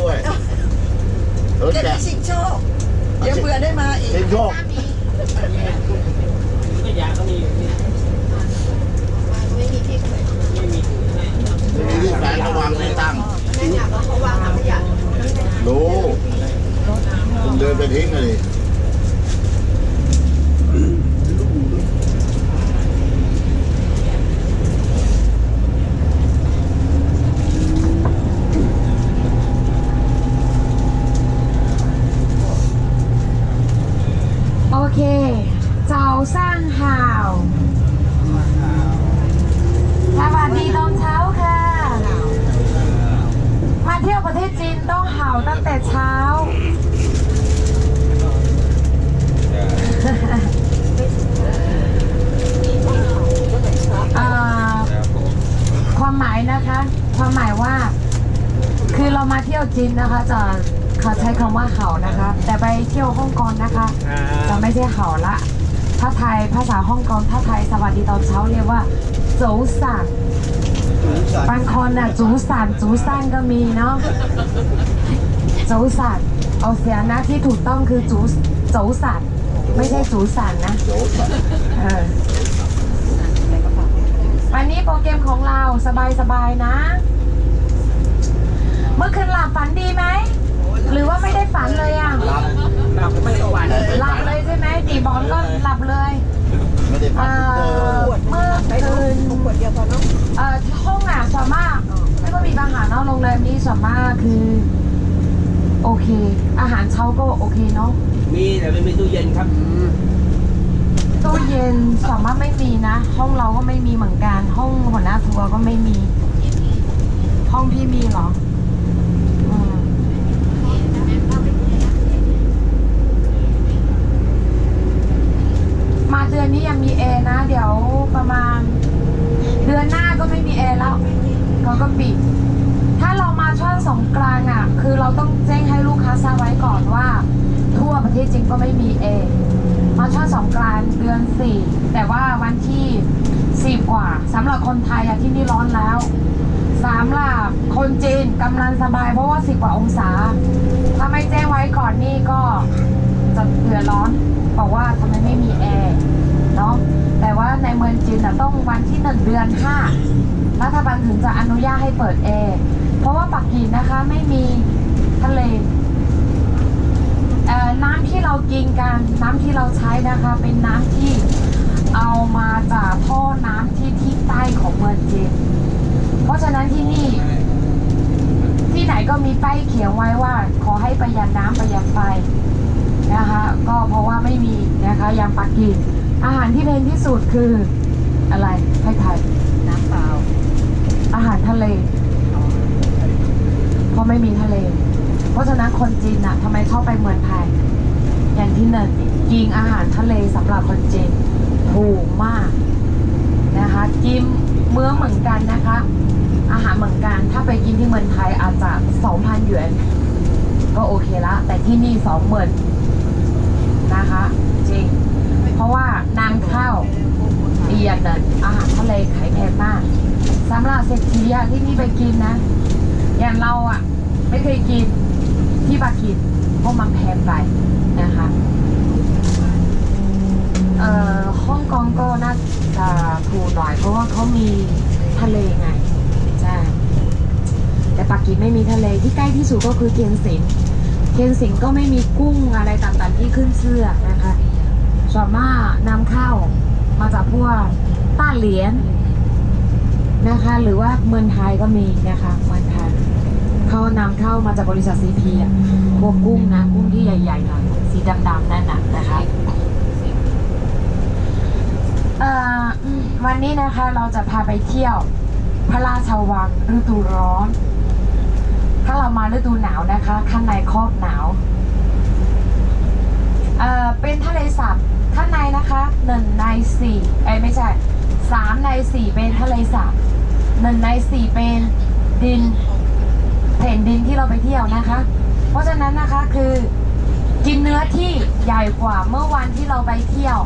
ด้วยเออจะแจได้กชิงโชคเดี๋ยวเบื่อได้มาอีกชิงโชคก็ยาก็มีอยู่นี่ไม่มีที่ไหนไม่มีถุงให้มีที่แฝงระวังไม่ตั้งนั่นอยากเขาวางถังขยะรู้คุณเดินไปทิ้งเลย เคเจ้าสร้างห่าวสวัสดีตอนเช้าค่ะ มาเที่ยวประเทศจีนต้องเห่าตั้งแต่เช้า ความหมายนะคะ ความหมายว่า คือเรามาเที่ยวจีนนะคะจะ เขาใช้คำว่าเห่านะคะ แต่ไปเที่ยวฮ่องกงนะคะ จะไม่ใช่เห่าละถ้าไทยภาษาฮ่องกงถ้าไทยสวัสดีตอนเช้าเรียกว่าโจสันบางคนน่ะจูสันจูสันก็มีเนาะโจสันเอาเสียนะที่ถูกต้องคือจูโจสันไม่ใช่จูสันนะโจ๊กเออวันนี้โปรแกรมของเราสบายๆนะ เมื่อคืนหลับฝันดีไหม หรือว่าไม่ได้ฝันเลยอะรับเราก็ไม่สวรรค์หลับเลยใช่ไหมตีบอลก็หลับเลยไม่ได้พัเอ่กเดิอนเมื่อได้คืนขวดเดียวพอเนาะเอ่อห้องอะส่วนมากไม่ก็มีปัญหาเนาะโรงแรมนี้ส่วนมากคือ โอเค อาหารเช้าก็โอเคเนาะมีแต่ไม่มีตู้เย็นครับตู้เย็นส่วนมากไม่มีนะ ห้องเราก็ไม่มีเหมือนกัน ห้องหัวหน้าทัวร์ก็ไม่มี ห้องพี่มีเหรออืมมาเดือนนี้ยัง มีแอร์นะ เดี๋ยวประมาณ เดือนหน้าก็ไม่มีแอร์แล้วเขาก็ปิด ถ้าเรามาช่วงสงกรานต์อะ คือเราต้องแจ้งให้ลูกค้าทราบไว้ก่อนว่า ทั่วประเทศจริงก็ไม่มีแอร์มาช่วงสงกรานต์เดือนสี่แต่ว่าวันที่สิบกว่าสำหรับคนไทยอะที่นี่ร้อนแล้วสามหลับคนจีนกำลังสบายเพราะว่าสิบกว่าองศา ถ้าไม่แจ้งไว้ก่อนนี่ก็จะเดือดร้อนบอกว่าทำไมไม่มีแอร์ เนาะแต่ว่าในเมืองจีนอะต้องวันที่หนึ่งเดือนห้ารัฐบาลถึงจะอนุญาตให้เปิดแอร์เพราะว่าปักกิ่งนะคะไม่มีทะเลเน้ำที่เรากินกันน้ำที่เราใช้นะคะ เป็นน้ำที่เอามาจากท่อน้ำที่ที่ใต้ของเมืองจีนเพราะฉะนั้นที่นี่ ที่ไหนก็มีป้ายเขียนไว้ว่า ขอให้ประหยัดน้ำประหยัดไฟนะคะ ก็เพราะว่าไม่มีนะคะอย่างปักกิ่ง อาหารที่แพงที่สุดคืออะไรให้ไทยน้ำเปล่า อาหารทะเล เพราะไม่มีทะเล เพราะฉะนั้นคนจีนน่ะทำไมชอบไปเมืองไทย อย่างที่หนึ่งกินอาหารทะเลสำหรับคนจีนถูกมากนะคะกินเมื้อเหมือนกันนะคะ อาหารเหมือนกันถ้าไปกินที่เมืองไทยอาจจะ2,000หยวนก็โอเคละ แต่ที่นี่20,000นะคะ จริง เพราะว่านางข้าวเอียนน่ะอาหารทะเลขายแพงมากสำหรับเศรษฐีอะที่นี่ไปกินนะ อย่างเราอะไม่เคยกินที่ปากีสเพราะมันแพงไปนะคะเอ่อฮ่องกงก็น่าจะถูกหน่อย เพราะว่าเขามีทะเลไงใช่แต่ปากีสไม่มีทะเลที่ใกล้ที่สุดก็คือเทียนสินเทียนสินก็ไม่มีกุ้งอะไรต่างๆที่ขึ้นเสื้อนะ ส่วนมากนำเข้ามาจากพวกต้าเหรียญนะคะ หรือว่าเมืองไทยก็มีนะคะเมืองไทยเขานำเข้ามาจากบริษัทซีพีอะพวกกุ้งนะกุ้งที่ใหญ่ๆหน่อยสีดำๆนั่นน่ะนะคะเอ่ออืมวันนี้นะคะเราจะพาไปเที่ยว พระราชวังฤดูร้อน ถ้าเรามาฤดูหนาวนะคะ ข้างในครอบหนาวเเป็นทะเลสาบ ข้างในนะคะหนึ่งในสี่เอ้ไม่ใช่สามในสี่เป็นทะเลสาบหนึ่งในสี่เป็นดินแผ่นดินที่เราไปเที่ยวนะคะ เพราะฉะนั้นนะคะคือกินเนื้อที่ใหญ่กว่าเมื่อวันที่เราไปเที่ยว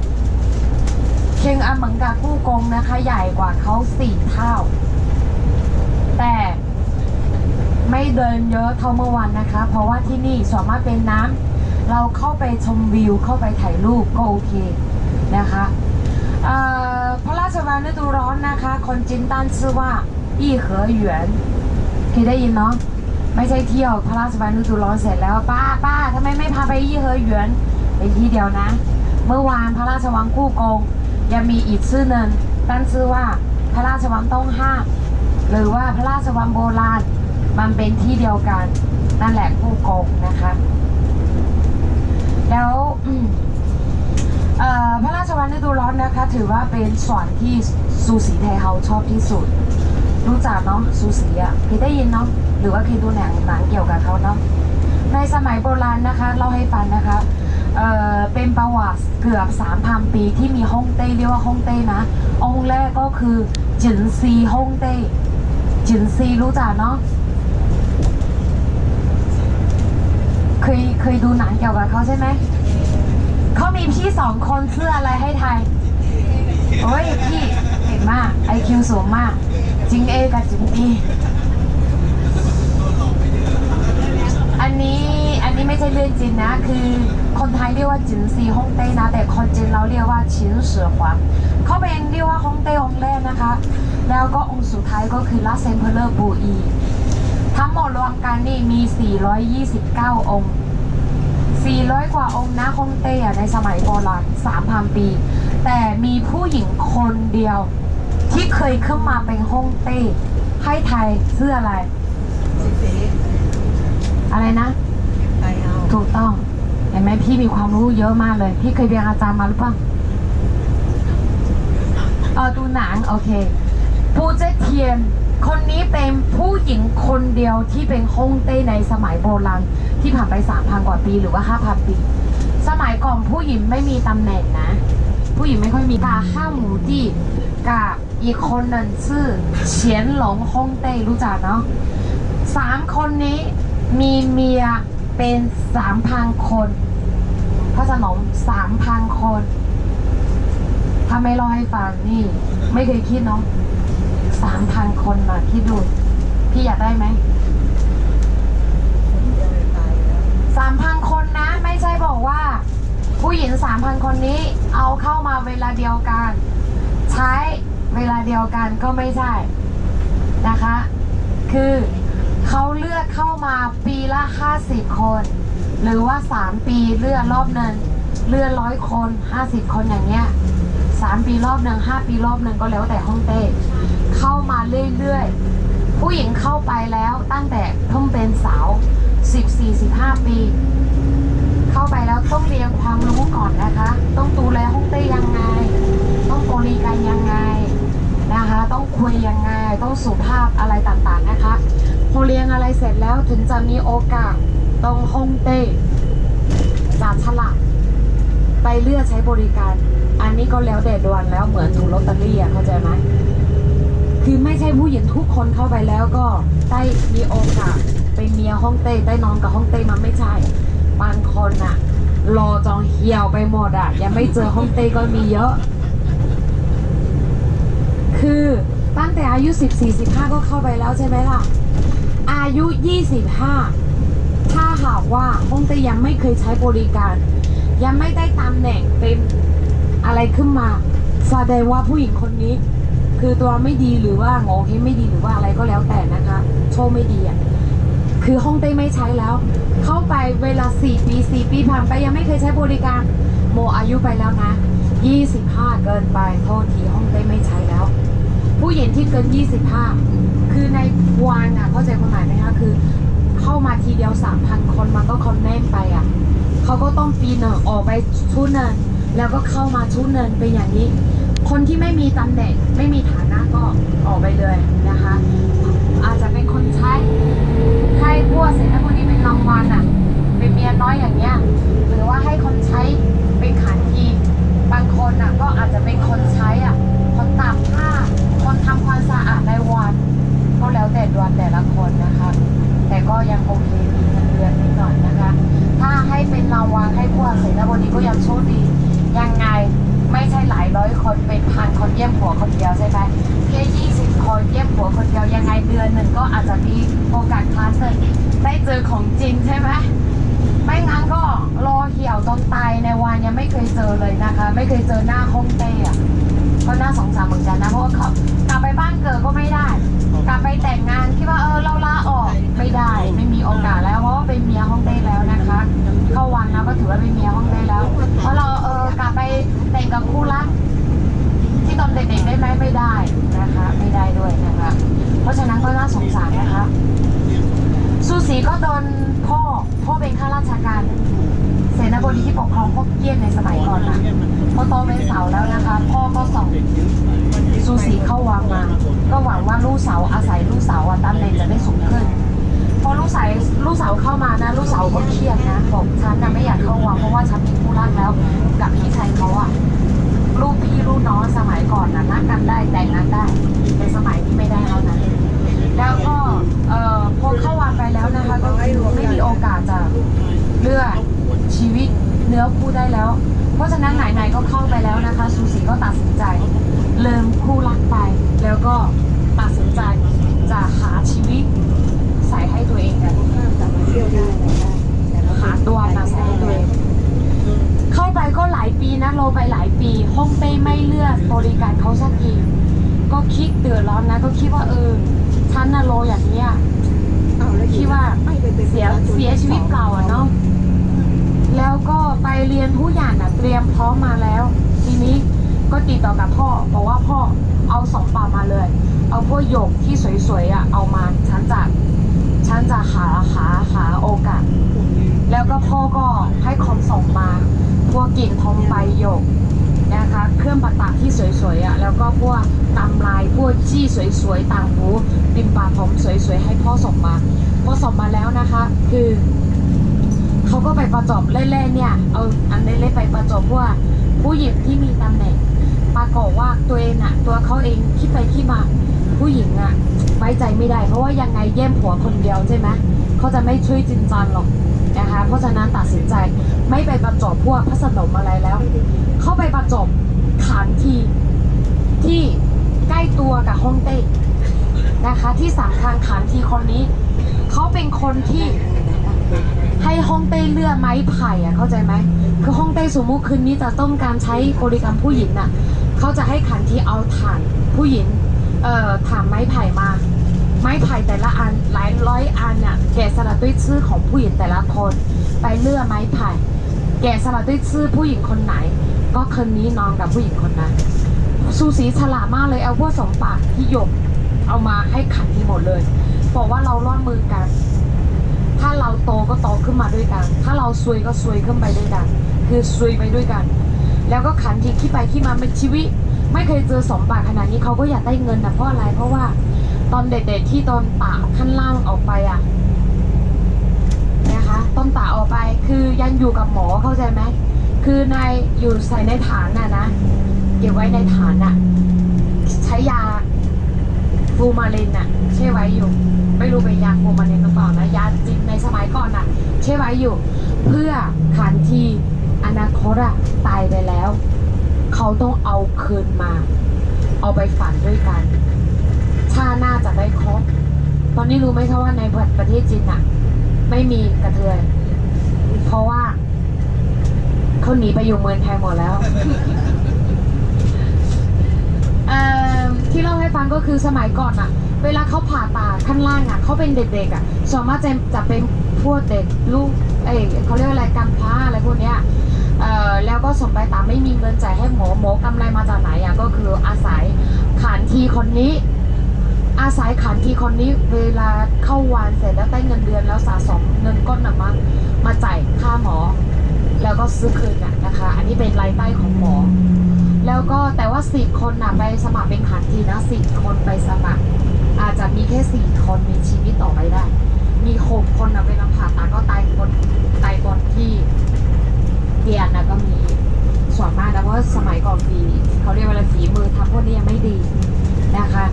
เชียงอันเหมือนกับกู้กงนะคะ ใหญ่กว่าเขาสี่เท่า แต่ไม่เดินเยอะเท่าเมื่อวันนะคะ เพราะว่าที่นี่สามารถเป็นน้ำ เราเข้าไปชมวิว เข้าไปถ่ายรูปก็โอเคนะคะพระราชวังฤดูร้อนนะคะคนจีนตั้งชื่อว่าอี้เหอหยวนเคยได้ยินเนาะไม่ใช่เที่ยวพระราชวังฤดูร้อนเสร็จแล้วป้าป้าทำไมไม่พาไปอี้เหอหยวนไปที่เดียวนะ เมื่อวานพระราชวังกู้กงยังมีอีกชื่อหนึ่งตั้งชื่อว่าพระราชวังต้องห้ามหรือว่าพระราชวังโบราณมันเป็นที่เดียวกันนั่นแหละกู้กงนะคะ แล้วพระราชวังฤดูร้อนนะคะ ถือว่าเป็นส่วนที่ซูสีไทยเฮาชอบที่สุด รู้จักเนาะซูสีอะเคยได้ยินเนาะหรือว่าเคยดูหนังหนังเกี่ยวกับเขาเนาะในสมัยโบราณนะคะเล่าให้ฟังนะคะเเป็นประวัติเกือบ3,000ปีที่มีฮ่องเต้เรียกว่าฮ่องเต้นะองค์แรกก็คือจินซีฮ่องเต้จินซีรู้จักเนาะ เคยเคยดูหนังเกี่ยวกับเขาใช่ไหม เขามีพี่สองคนเสื้ออะไรให้ไทย โอ้ยพี่เก่งมากไอคิวสูงมาก จิงเอกับจิงบีอันนี้อันนี้ไม่ใช่เรื่องจริงนะ คือคนไทยเรียกว่าจินซีฮ่องเต้นะ แต่คนจีนเราเรียกว่าชินเสือหวางเขาเป็นเรียกว่าฮ่องเต้องค์แรกนะคะ แล้วก็องค์สุดท้ายก็คือลาเซนเพลเลอร์บูอี ทั้งหมดรวมกันนี่มี 429 องค์ 400 กว่าองค์นะฮ่องเต้อะในสมัยโบราณ3,000 ปี แต่มีผู้หญิงคนเดียว ที่เคยขึ้นมาเป็นฮ่องเต้ให้ไทยเสื้ออะไร อะไรนะ ถูกต้อง เห็นไหมพี่มีความรู้เยอะมากเลย พี่เคยเรียนอาจารย์มาหรือเปล่าเออดูหนัง โอเคปูเจเทียน คนนี้เป็นผู้หญิงคนเดียวที่เป็นฮ่องเต้ในสมัยโบราณ ที่ผ่านไป3,000กว่าปีหรือว่า5,000ปี สมัยก่อนผู้หญิงไม่มีตำแหน่งนะ ผู้หญิงไม่ค่อยมีกาห้าหมูดีกับอีกคนหนึ่งชื่อเฉียนหลงฮ่องเต้รู้จักเนาะสามคนนี้มีเมียเป็นสามพันคนพระสนมสามพันคนถ้าไม่เล่าให้ฟังนี่ ไม่เคยคิดเนาะสามพันคนมาคิดดู พี่อยากได้ไหม เดียวตายแล้ว สามพันคนนะไม่ใช่บอกว่า ผู้หญิงสามพันคนนี้เอาเข้ามาเวลาเดียวกัน ใช้เวลาเดียวกันก็ไม่ใช่นะคะ คือเขาเลือกเข้ามาปีละ50คน หรือว่า3ปีเลือกรอบหนึ่งเลือกร้อยคน50คนอย่างเงี้ย3ปีรอบหนึ่ง5ปีรอบหนึ่งก็แล้วแต่ห้องเต้เข้ามาเรื่อยๆผู้หญิงเข้าไปแล้วตั้งแต่เพิ่งเป็นสาว 14-15ปี เข้าไปแล้วต้องเรียนความรู้ก่อนนะคะ ต้องดูแลห้องเต้ยังไง ต้องบริการยังไงนะคะ ต้องคุยยังไง ต้องสุภาพอะไรต่างๆนะคะ พอเรียนอะไรเสร็จแล้วถึงจะมีโอกาสต้องห้องเต้จับฉลากไปเลือกใช้บริการ อันนี้ก็แล้วแต่ดวงแล้วเหมือนถูกลอตเตอรี่อะเข้าใจไหมคือไม่ใช่ผู้หญิงทุกคนเข้าไปแล้วก็ได้มีโอกาส เป็นเมียห้องเต้ได้นอนกับห้องเต้มันไม่ใช่บางคนอะรอจองเหี่ยวไปหมดอะยังไม่เจอห้องเต้ก็มีเยอะ คือตั้งแต่อายุ 14 15 ก็เข้าไปแล้วใช่ไหมล่ะ อายุ 25 ถ้าหากว่าห้องเต้ยังไม่เคยใช้บริการ ยังไม่ได้ตำแหน่งเป็นอะไรขึ้นมาแสดงว่าผู้หญิงคนนี้ คือตัวไม่ดีหรือว่าโงเฮไม่ดีหรือว่าอะไรก็แล้วแต่นะคะ โชคไม่ดีอะ คือห้องเต้ไม่ใช้แล้ว เข้าไปเวลา 4 ปี 4 ปีผ่านไปยังไม่เคยใช้บริการ โมอายุไปแล้วนะ 25 เกินไปโทษทีห้องเต้ไม่ใช้แล้ว ผู้หญิงที่เกิน 25 คือในวันอะเข้าใจความหมายไหมคะคือ เข้ามาทีเดียว 3,000 คนมันก็คอนแน่นไปอะเขาก็ต้องปีนออกไปชุดหนึ่งแล้วก็เข้ามาชุดหนึ่งเป็นอย่างนี้ คนที่ไม่มีตำแหน่งไม่มีฐานะก็ออกไปเลยนะคะ อาจจะเป็นคนใช้ ให้ทั่วเสร็จแล้นี้เป็นรางวัลอะเป็นเมียน้อยอย่างเงี้ยหรือว่าให้คนใช้เป็นขันทีบางคนอะก็อาจจะเป็นคนใช้อะคนตากผ้าคนทำความสะอาดในวัน ก็แล้วแต่ดวนแต่ละคนนะคะ แต่ก็ยังโอเคมีเงินเดือนนิดหน่อยนะคะ ถ้าให้เป็นรางวัลให้ทั่วเสร็จแล้นี้ก็ยังโชคดียังไง ไม่ใช่หลายร้อยคนเป็นพันคนเยี่ยมผัวคนเดียวใช่ไหมแค่ยี่สิบคนเยี่ยมผัวคนเดียวยังไงเดือนหนึ่งก็อาจจะมีโอกาสพลาดเลยได้เจอของจริงใช่ไหมไม่งั้นก็รอเหี่ยวจนตายในวันยังไม่เคยเจอเลยนะคะ ไม่เคยเจอหน้าห้องเต้อะ ก็น่าสงสารเหมือนกันนะเพราะว่าเขากลับไปบ้านเกิดก็ไม่ได้ กลับไปแต่งงานคิดว่าเออเราลาออกไม่ได้ ไม่มีโอกาสแล้วเพราะว่าเป็นเมียฮ่องเต้แล้วนะคะเข้าวันแล้วก็ถือว่าเป็นเมียฮ่องเต้แล้ว เพราะเราเออกลับไปแต่งกับคู่รักที่ตอนเด็กๆได้ไหมไม่ได้นะคะ ไม่ได้ด้วยนะคะ เพราะฉะนั้นก็น่าสงสารนะคะ ซูสีก็โดนพ่อ พ่อเป็นข้าราชการเสนาบดีที่ปกครองพวกเกี้ยนในสมัยก่อนนะพอโตเป็นสาวแล้วนะคะ พ่อก็ส่งซูสีเข้าวังมา ก็หวังว่าลูกสาวอาศัยลูกสาวอะตำแหน่งจะได้สูงขึ้นพอลูกสาวลูกสาวเข้ามานะ ลูกสาวก็เครียดนะบอกฉันนะไม่อยากเข้าวังเพราะว่าฉันมีคู่รักแล้ว กับพี่ชายเขาอะลูกพี่ลูกน้องสมัยก่อนนะนัดกันได้แต่งงานได้ในสมัยนี้ไม่ได้แล้วนะ แล้วก็เอ่อพอเข้าวันไปแล้วนะคะ ก็ไม่มีโอกาสจะเลือกชีวิตเนื้อคู่ได้แล้ว เพราะฉะนั้นไหนๆก็เข้าไปแล้วนะคะซูสีก็ตัดสินใจเลิมคู่รักไป แล้วก็ตัดสินใจจะหาชีวิตใส่ให้ตัวเองกันแต่มาเที่ยวได้หาตัวมาใส่ให้ตัวเองเข้าไปก็หลายปีนะโลไปหลายปีห้องเต้ไม่เลือกบริการเขาสักทีก็คิดเดือดร้อนนะก็คิดว่าเออ ฉันน่ะโลอย่างเนี้ยเอาแล้วคิดว่าไม่ไปเป็นเสียเสียชีวิตเปล่าอะเนาะแล้วก็ไปเรียนทุกอย่างน่ะเตรียมพร้อมมาแล้ว ทีนี้ก็ติดต่อกับพ่อบอกว่าพ่อเอาสองปากมาเลย เอาพวกหยกที่สวยๆอะเอามาฉันจะฉันจะหาหาหาโอกาส แล้วก็พ่อก็ให้คอมส่งมา พวกกิ่งทองใบหยกนะคะ เครื่องประดับที่สวยๆอะแล้วก็พวกตำลายพวกจี้สวยๆต่างหูปิมปาผม สวยๆให้พ่อส่งมาพอส่งมาแล้วนะคะ คือเขาก็ไปประจบเล่นๆเนี่ยเอาอันเล่นๆไปประจบพวกผู้หญิงที่มีตำแหน่งปรากฏว่าตัวเองอะตัวเขาเองคิดไปคิดมาผู้หญิงอะไว้ใจไม่ได้ เพราะว่ายังไงแย่มผัวคนเดียวใช่ไหมเขาจะไม่ช่วยจริงจังหรอกนะคะเพราะฉะนั้นตัดสินใจไม่ไปประจบพวกพระสนมอะไรแล้ว เข้าไปประจบขานทีที่ใกล้ตัวกับฮ่องเต้ นะคะที่สำคัญขานทีคนนี้ เขาเป็นคนที่ให้ฮ่องเต้เลือไม้ไผ่อะเข้าใจไหมคือฮ่องเต้สมมุติคืนนี้จะต้องการใช้บริการมผู้หญิงน่ะเขาจะให้ขันทีเอาถ่านผู้หญิงเอ่อถ่านไม้ไผ่มา ไม้ไผ่แต่ละอันหลายร้อยอันน่ะแกะสลักด้วยชื่อของผู้หญิงแต่ละคนไปเลือไม้ไผ่แกะสลักด้วยชื่อผู้หญิงคนไหน ก็คืนนี้นอนกับผู้หญิงคนนั้นซูสีฉลาดมากเลยเอาพวกสองปากที่หยก เอามาให้ขันทีหมดเลยบอกว่าเราร่วมมือกัน ถ้าเราโตก็โตขึ้นมาด้วยกัน ถ้าเราซวยก็ซวยขึ้นไปด้วยกัน คือซวยไปด้วยกัน แล้วก็ขันทีคิดไปที่มาเป็นชีวิต ไม่เคยเจอสมบัติขนาดนี้เขาก็อยากได้เงินนะเพราะอะไรเพราะว่าตอนเด็กๆที่ตอนตาขั้นล่างออกไปอะนะคะต้นตาออกไปคือยังอยู่กับหมอเข้าใจไหมคือในอยู่ใส่ในฐานน่ะนะเก็บไว้ในฐานน่ะใช้ยา ฟูมาลินน่ะเช่ไว้อยู่ ไม่รู้เป็นยาฟูมาลินหรือเปล่านะยาจริงในสมัยก่อนน่ะเช่ไว้อยู่ เพื่อขันทีอนาคตอะตายไปแล้ว เขาต้องเอาคืนมา เอาไปฝันด้วยกันชาหน้าจะได้ครบตอนนี้รู้ไหมคะว่าในประเทศจีนอะไม่มีกระเทยเพราะว่าเขาหนีไปอยู่เมืองไทยหมดแล้วเอ่อ ที่เล่าให้ฟังก็คือสมัยก่อนอะเวลาเขาผ่าตาข้างล่างอะเขาเป็นเด็กๆอะส่วนมากจะจะเป็นพวกเด็กลูกเอ้ยเขาเรียกว่าอะไรกำพร้าอะไรพวกเนี้ยเอ่อแล้วก็ส่งไปตามไม่มีเงินจ่ายให้หมอหมอกำไรมาจากไหนอะก็คืออาศัยขานทีคนนี้ อาศัยขานทีคนนี้เวลาเข้าวันเสร็จแล้วได้เงินเดือนแล้วสะสมเงินก้อนน่ะมามาจ่ายค่าหมอ แล้วก็ซื้อคืนน่ะนะคะ อันนี้เป็นรายได้ของหมอ แล้วก็แต่ว่าสี่คนน่ะไปสมัครเป็นขันทีนะสี่คนไปสมัคร อาจจะมีแค่สี่คนมีชีวิตต่อไปได้ มีหกคนน่ะเวลาผ่าตัดก็ตายคนตายคนที่เตียนนะก็มีส่วนมากนะเพราะสมัยก่อนฝีเขาเรียกว่าอะไรฝีมือทำพวกนี้ยังไม่ดีนะคะ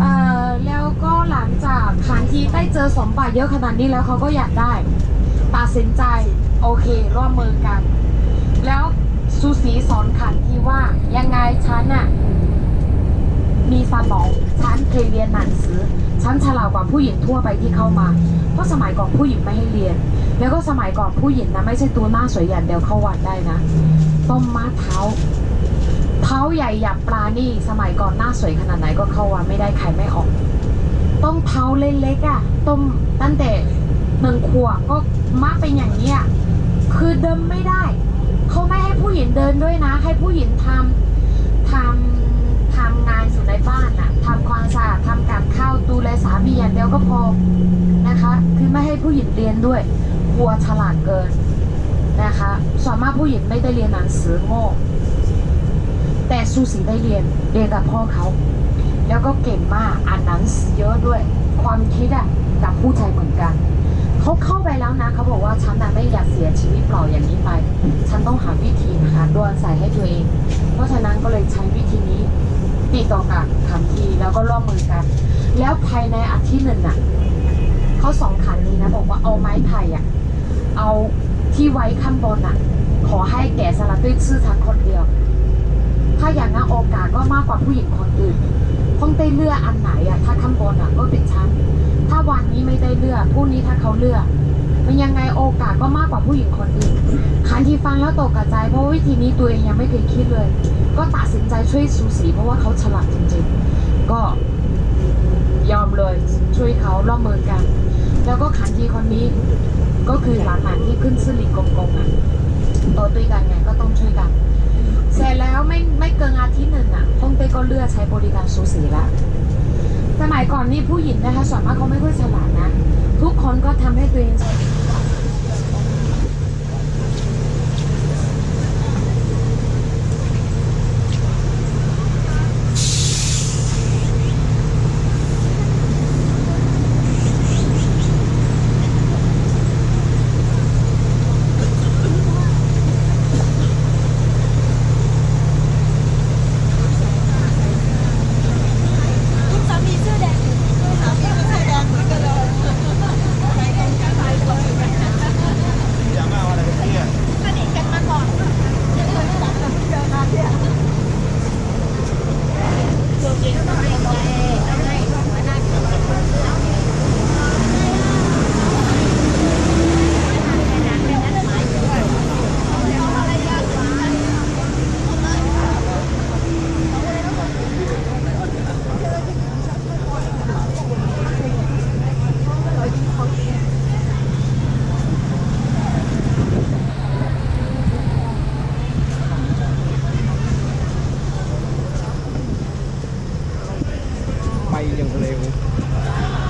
เอ่อแล้วก็หลังจากขันทีได้เจอสมบัติเยอะขนาดนี้แล้วเขาก็อยากได้ตัดสินใจโอเคร่วมมือกัน แล้ว ซูสีสอนขันทีว่ายังไงฉันน่ะมีสมองฉันเคยเรียนหนังสือฉันฉลาดกว่าผู้หญิงทั่วไปที่เข้ามา เพราะสมัยก่อนผู้หญิงไม่ให้เรียน แล้วก็สมัยก่อนผู้หญิงนะไม่ใช่ตัวหน้าสวยอย่างเดียวเข้าวัดได้นะต้องมัดเท้าเท้าใหญ่อย่างปลานี่สมัยก่อนหน้าสวยขนาดไหนก็เข้าวัดไม่ได้ใครไม่ออก ต้องเท้าเล็กๆอะต้มตั้งแต่หนึ่งขวบก็มัดเป็นอย่างนี้ยคือเดินไม่ได้ เขาไม่ให้ผู้หญิงเดินด้วยนะ ให้ผู้หญิงทำทำทำงานอยู่ในบ้านอะทำความสะอาดทำกับข้าวดูแลสามีอย่างเดียวก็พอนะคะ คือไม่ให้ผู้หญิงเรียนด้วยกลัวฉลาดเกินนะคะส่วนมากผู้หญิงไม่ได้เรียนหนังสือโง่แต่ซูสีได้เรียนเรียนกับพ่อเขา แล้วก็เก่งมากอ่านหนังสือเยอะด้วย ความคิดอะกับผู้ชายเหมือนกัน เขาเข้าไปแล้วนะเขาบอกว่าฉันน่ะไม่อยากเสียชีวิตเปล่าอย่างนี้ไป ฉันต้องหาวิธีหาดวงใส่ให้ตัวเอง เพราะฉะนั้นก็เลยใช้วิธีนี้ติดต่อกับคำทีแล้วก็ร่วมมือกัน แล้วภายในอาทิตย์หนึ่งน่ะเขาสองขันนี้นะบอกว่าเอาไม้ไผ่อะเอาที่ไว้ข้างบนอะขอให้แก่สลัดด้วยชื่อทักคนเดียว ถ้าอย่างนั้นโอกาสก็มากกว่าผู้หญิงคนอื่นต้องได้เลือกอันไหนอะถ้าข้างบนอะก็เป็นชั้น ถ้าวันนี้ไม่ได้เลือกพรุ่งนี้ถ้าเขาเลือก มันยังไงโอกาสก็มากกว่าผู้หญิงคนอื่นคันที่ฟังแล้วตกกระจเพราะวิธีนี้ตัวเองยังไม่เคยคิดเลย ก็ตัดสินใจช่วยสูสีเพราะว่าเขาฉลาดจริงๆ ก็ยอมเลยช่วยเขาร่วมมือกัน แล้วก็ขันทีคนนี้ก็คือหลานๆที่ขึ้นสลิงกงๆอะโตด้วยกันไงก็ต้องช่วยกันเสร็จแล้วไม่ไม่เกินอาทิตย์หนึ่งอะฮ่องเต้ก็เลือกใช้บริการสูสีละ สมัยก่อนนี่ผู้หญิงนะคะส่วนมากเขาไม่ค่อยฉลาดนะ ทุกคนก็ทำให้ตัวเอง คุณสามีเสื้อแดงคุณสามีเสื้อแดงเหมือนกันเลย อย่ามาอะไรกันเนี่ย สนิทกันมาก่อนเจอกันเนี่ย ไปอ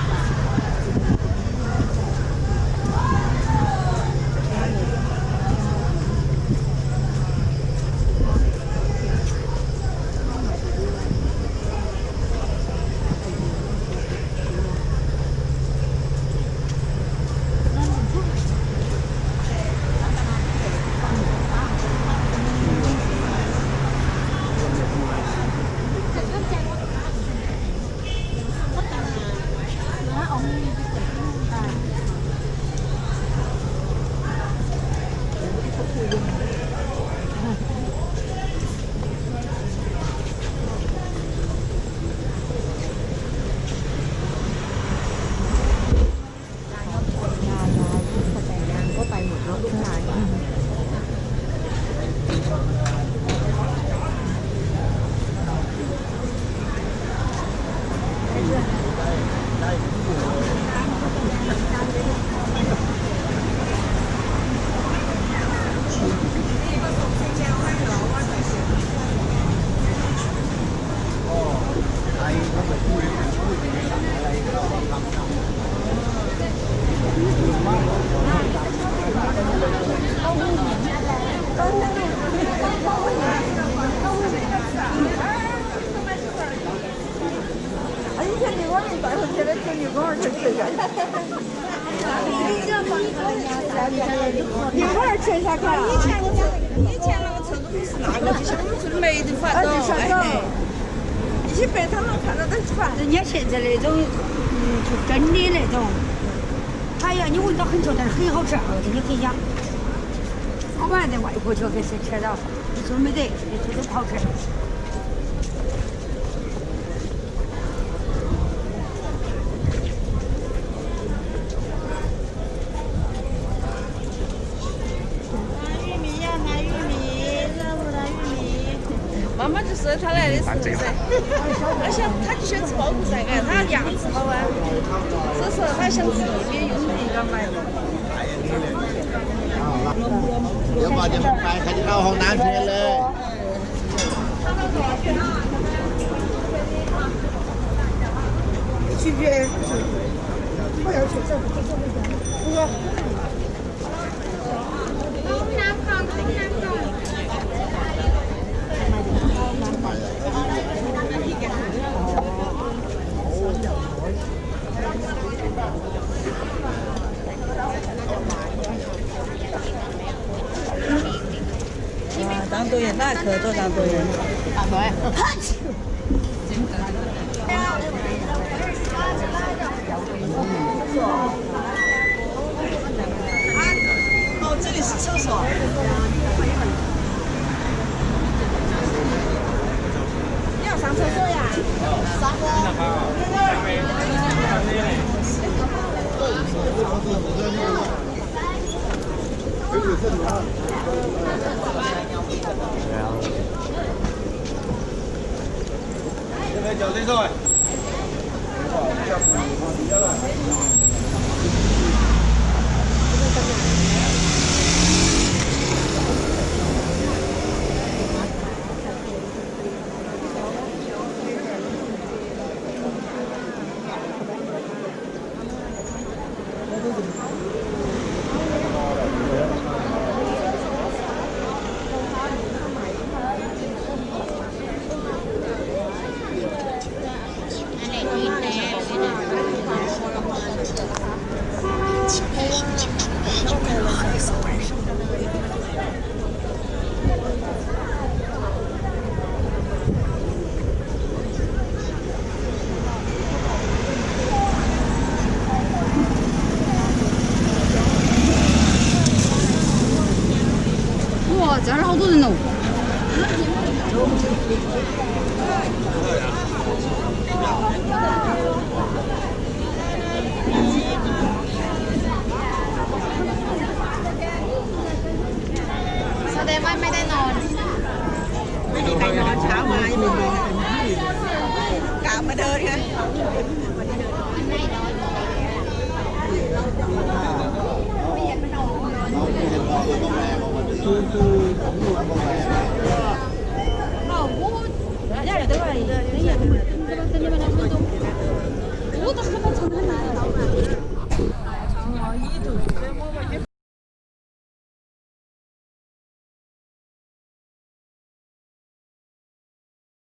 且你外面摆回去的就你跟我吃吃的。一会儿吃下去。以前以前那个成都是那个，就像我们是没得饭的，哎，一些白他们看到都烦。人家现在那种，嗯，就蒸的那种，哎呀，你闻到很臭，但是很好吃，我跟你分享。我本来在外婆家给谁吃的，你说没得，你说都不好吃。他想，他就喜欢吃包谷噻，哎，他要鸭子好啊，所以说他想吃路边有地方买。有包点没买，看到好难吃嘞。去不去？我要求。好难看，好。啊，当主演那可做当主演。打水。